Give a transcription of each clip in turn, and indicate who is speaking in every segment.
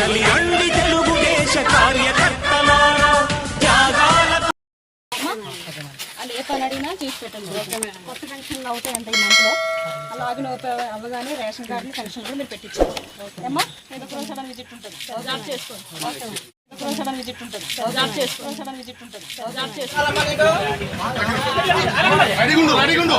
Speaker 1: కదలి రండి తెలుగుదేశ కార్యకర్తలారా త్యాగాలకు
Speaker 2: వాళ్ళు ఏ పని అడిగినా చేసి పెట్టండి కొత్త పెన్షన్లు అవుతాయి అంత ఈ మంత్లో అలాగే అవ్వగానే రేషన్ కార్డుని పెన్షన్ కూడా మీరు ఏమ్మా నేను ఒక సడన్ విజిట్ ఉంటుంది జాబ్ చేసుకోండి సడన్ విజిట్ ఉంటుంది జాబ్ చేసుకో సడన్ విజిట్ ఉంటుంది జాబ్ చేసుకో
Speaker 3: అడిగుండు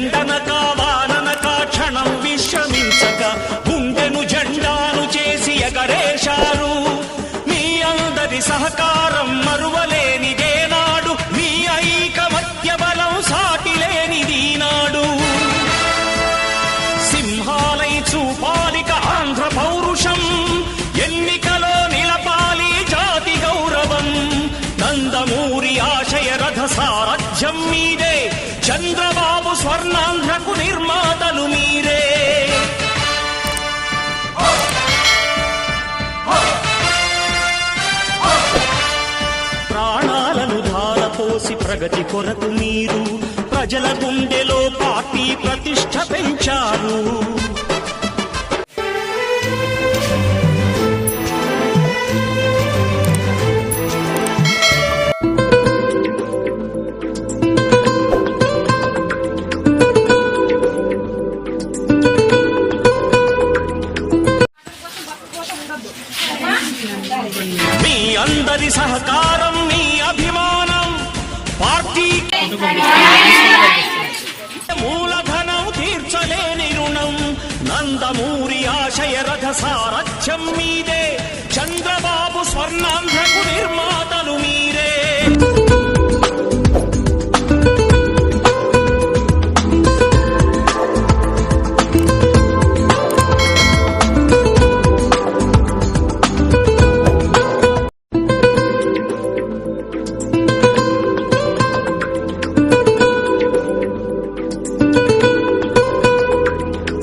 Speaker 1: ఎండనక వాననక క్షణం విశ్రమించక గుండెను జెండాను చేసి ఎగరేశారు. మీ అందరి సహకారం మరువలేనిదేనాడు మీ ఐకమత్య బలం సాటిలేనిది నాడు సింహాలై చూపాలిక ఆంధ్ర పౌరుషం ఎన్నికలో నిలపాలి జాతి గౌరవం నందమూరి ఆశయ రథ సారథ్యం మీదే. చంద్రబాబు స్వర్ణాంధ్రకు నిర్మాతలు మీరే. ప్రాణాలను ధారపోసి ప్రగతి కొరకు మీరు ప్రజల గుండెలో పార్టీ ప్రతిష్ట పెంచారు. మీ అందరి సహకారం మీ అభిమానం పార్టీ మూలధనం తీర్చలేని రుణం నందమూరి ఆశయ రథ సారథ్యం మీదే. చంద్రబాబు స్వర్ణాంధ్రకు నిర్మాణం